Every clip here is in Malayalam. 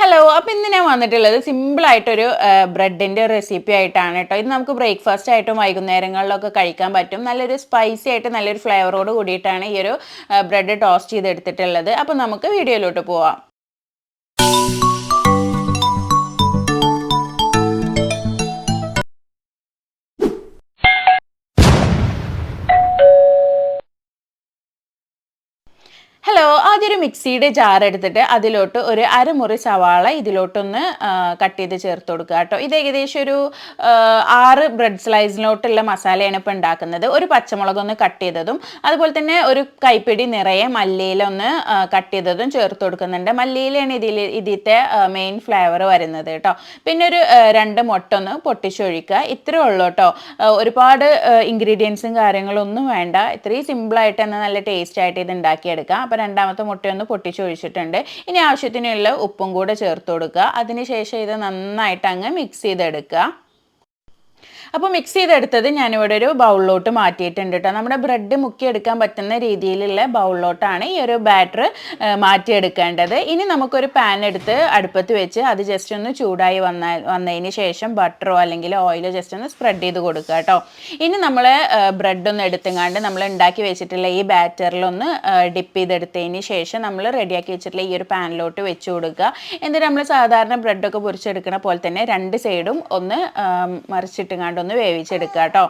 ഹലോ അപ്പോൾ ഇന്ന് ഞാൻ വന്നിട്ടുള്ളത് സിമ്പിളായിട്ടൊരു ബ്രെഡിന്റെ റെസിപ്പി ആയിട്ടാണ് കേട്ടോ. ഇത് നമുക്ക് ബ്രേക്ക്ഫാസ്റ്റ് ആയിട്ടും വൈകുന്നേരങ്ങളിലൊക്കെ കഴിക്കാൻ പറ്റും. നല്ലൊരു സ്പൈസി ആയിട്ട് നല്ലൊരു ഫ്ലേവറോട് കൂടിയിട്ടാണ് ഈ ഒരു ബ്രെഡ് ടോസ്റ്റ് ചെയ്തെടുത്തിട്ടുള്ളത്. അപ്പോൾ നമുക്ക് വീഡിയോയിലോട്ട് പോവാം. ഹലോ ആദ്യം ഒരു മിക്സിയുടെ ജാർ എടുത്തിട്ട് അതിലോട്ട് ഒരു അരമുറി സവാള ഇതിലോട്ടൊന്ന് കട്ട് ചെയ്ത് ചേർത്ത് കൊടുക്കുക കേട്ടോ. ഇത് ഏകദേശം ഒരു ആറ് ബ്രെഡ് സ്ലൈസിലോട്ടുള്ള മസാലയാണ് ഇപ്പോൾ ഉണ്ടാക്കുന്നത്. ഒരു പച്ചമുളക് ഒന്ന് കട്ട് ചെയ്തതും അതുപോലെ തന്നെ ഒരു കൈപ്പിടി നിറയെ മല്ലിയിലൊന്ന് കട്ട് ചെയ്തതും ചേർത്ത് കൊടുക്കുന്നുണ്ട്. മല്ലിയിലാണ് ഇതിൽ ഇതിത്തെ മെയിൻ ഫ്ലേവർ വരുന്നത് കേട്ടോ. പിന്നെ ഒരു രണ്ട് മുട്ട ഒന്ന് പൊട്ടിച്ചൊഴിക്കുക. ഇത്രേ ഉള്ളൂ കേട്ടോ. ഒരുപാട് ഇൻഗ്രീഡിയൻസും കാര്യങ്ങളൊന്നും വേണ്ട. ഇത്രയും സിമ്പിളായിട്ട് തന്നെ നല്ല ടേസ്റ്റ് ആയിട്ട് ഇത് ഉണ്ടാക്കിയെടുക്കാം. അപ്പോൾ രണ്ടാമത്തെ മുട്ടയൊന്ന് പൊട്ടിച്ചൊഴിച്ചിട്ടുണ്ട്. ഇനി ആവശ്യത്തിനുള്ള ഉപ്പും കൂടെ ചേർത്ത് കൊടുക്കുക. അതിനുശേഷം ഇത് നന്നായിട്ട് അങ്ങ് മിക്സ് ചെയ്തെടുക്കുക. അപ്പോൾ മിക്സ് ചെയ്തെടുത്തത് ഞാനിവിടെ ഒരു ബൗളിലോട്ട് മാറ്റിയിട്ടുണ്ട് കേട്ടോ നമ്മുടെ ബ്രെഡ് മുക്കിയെടുക്കാൻ പറ്റുന്ന രീതിയിലുള്ള ബൗളിലോട്ടാണ് ഈ ഒരു ബാറ്റർ മാറ്റിയെടുക്കേണ്ടത്. ഇനി നമുക്കൊരു പാൻ എടുത്ത് അടുപ്പത്ത് വെച്ച് അത് ജസ്റ്റ് ഒന്ന് ചൂടായി വന്ന വന്നതിന് ശേഷം ബട്ടറോ അല്ലെങ്കിൽ ഓയിലോ ജസ്റ്റ് ഒന്ന് സ്പ്രെഡ് ചെയ്ത് കൊടുക്കുക കേട്ടോ ഇനി നമ്മൾ ബ്രെഡ് ഒന്ന് എടുത്തുങ്ങാണ്ട് നമ്മൾ ഉണ്ടാക്കി വെച്ചിട്ടുള്ള ഈ ബാറ്ററിലൊന്ന് ഡിപ്പ് ചെയ്തെടുത്തതിന് ശേഷം നമ്മൾ റെഡിയാക്കി വെച്ചിട്ടുള്ള ഈ ഒരു പാനിലോട്ട് വെച്ച് കൊടുക്കുക. എന്നിട്ട് നമ്മൾ സാധാരണ ബ്രെഡൊക്കെ പൊരിച്ചെടുക്കുന്ന പോലെ തന്നെ രണ്ട് സൈഡും ഒന്ന് മറിച്ചിട്ടുങ്ങാണ്ട് ഒന്ന് വേവിച്ചെടുക്കുക കേട്ടോ.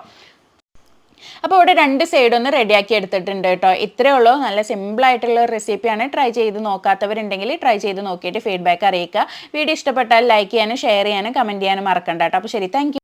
അപ്പോൾ ഇവിടെ രണ്ട് സൈഡ് ഒന്ന് റെഡിയാക്കി എടുത്തിട്ടുണ്ട് കേട്ടോ. ഇത്രയേ ഉള്ളൂ. നല്ല സിമ്പിൾ ആയിട്ടുള്ള റെസിപ്പിയാണ് ട്രൈ ചെയ്ത് നോക്കാത്തവരുണ്ടെങ്കിൽ ട്രൈ ചെയ്ത് നോക്കിയിട്ട് ഫീഡ്ബാക്ക് അറിയിക്കുക. വീഡിയോ ഇഷ്ടപ്പെട്ടാൽ ലൈക്ക് ചെയ്യാനും ഷെയർ ചെയ്യാനും കമന്റ് ചെയ്യാനും മറക്കണ്ട കേട്ടോ. അപ്പോൾ ശരി താങ്ക്